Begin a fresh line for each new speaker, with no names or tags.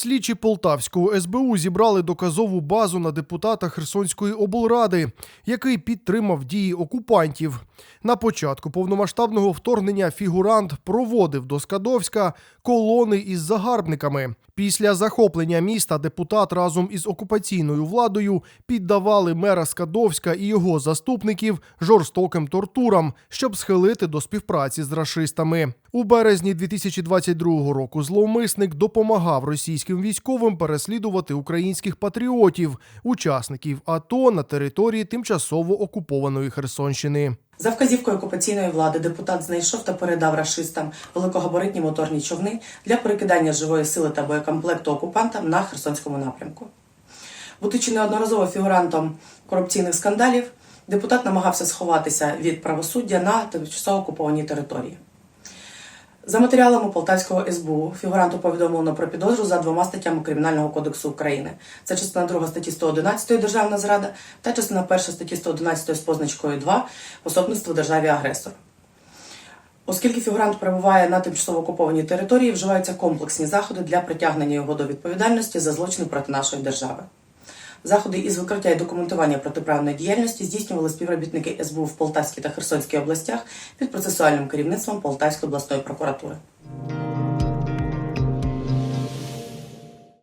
Слідчі Полтавського СБУ зібрали доказову базу на депутата Херсонської облради, який підтримав дії окупантів. На початку повномасштабного вторгнення фігурант проводив до Скадовська колони із загарбниками. Після захоплення міста депутат разом із окупаційною владою піддавали мера Скадовська і його заступників жорстоким тортурам, щоб схилити до співпраці з рашистами. У березні 2022 року зловмисник допомагав російським військовим переслідувати українських патріотів, учасників АТО на території тимчасово окупованої Херсонщини.
За вказівкою окупаційної влади депутат знайшов та передав рашистам великогабаритні моторні човни для перекидання живої сили та боєкомплекту окупантам на Херсонському напрямку. Будучи неодноразово фігурантом корупційних скандалів, депутат намагався сховатися від правосуддя на тимчасово окупованій території. За матеріалами Полтавського СБУ фігуранту повідомлено про підозру за двома статтями Кримінального кодексу України. Це частина 2 статті 111 Державна зрада та частина 1 статті 111 з позначкою 2 пособництво державі агресор. Оскільки фігурант перебуває на тимчасово окупованій території, вживаються комплексні заходи для притягнення його до відповідальності за злочини проти нашої держави. Заходи із викриття і документування протиправної діяльності здійснювали співробітники СБУ в Полтавській та Херсонській областях під процесуальним керівництвом Полтавської обласної прокуратури.